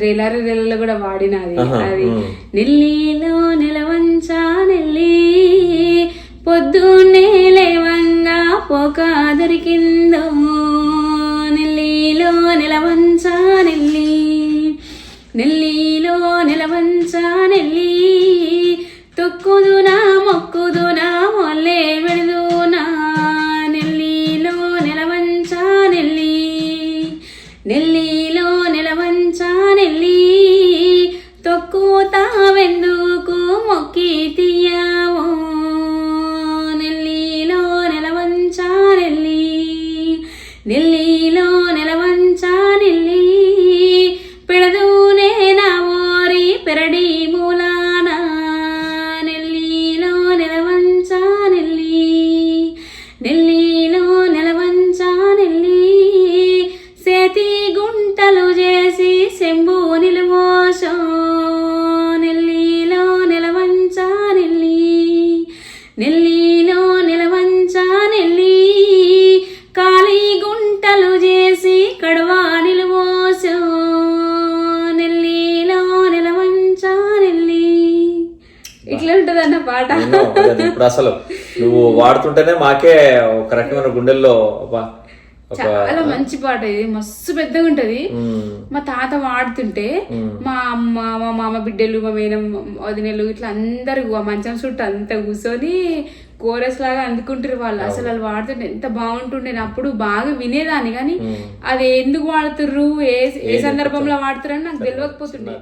రేలారి రేలలో కూడా వాడినది. అది. నెల్లిలో నిలవంచా నెల్లి పొద్దున్నే లేవంగా పోక దొరికిందో. నెల్లిలో నిలవంచా నెల్లి నెల్లిలో నిలవంచా నెల్లి. తొక్కుదునా మొక్కుదునా మొల్లే పెడుదునా. నెల్లిలో నిలవంచా నెల్లి నెల్లిలో పెరడి మూలాన నెల్లిలో నిలవంచా నెల్లి నెల్లిలో నిలవంచా నెల్లి సేతి గుంటలు చేసి శంభు నిలువో ఇట్లా ఉంటది అన్న పాట ఇప్పుడు అసలు. నువ్వు వాడుతుంటేనే మాకే ఒక రకమైన గుండెల్లో చాలా మంచి పాట ఇది. మస్తు పెద్దగా ఉంటది. మా తాత వాడుతుంటే మా అమ్మ మా మామ బిడ్డలు మా మేనం వదినలు ఇట్లా అందరు ఆ మంచం చుట్టూ అంతా కూర్చొని కోరస్ లాగా అందుకుంటారు వాళ్ళు. అసలు వాళ్ళు వాడుతుంటే ఎంత బాగుంటుండే. అప్పుడు బాగా వినేదాన్ని. కానీ అది ఎందుకు వాడుతుర్రు? ఏ ఏ సందర్భంలో వాడుతుర్రు అని నాకు తెలియకపోతుండే.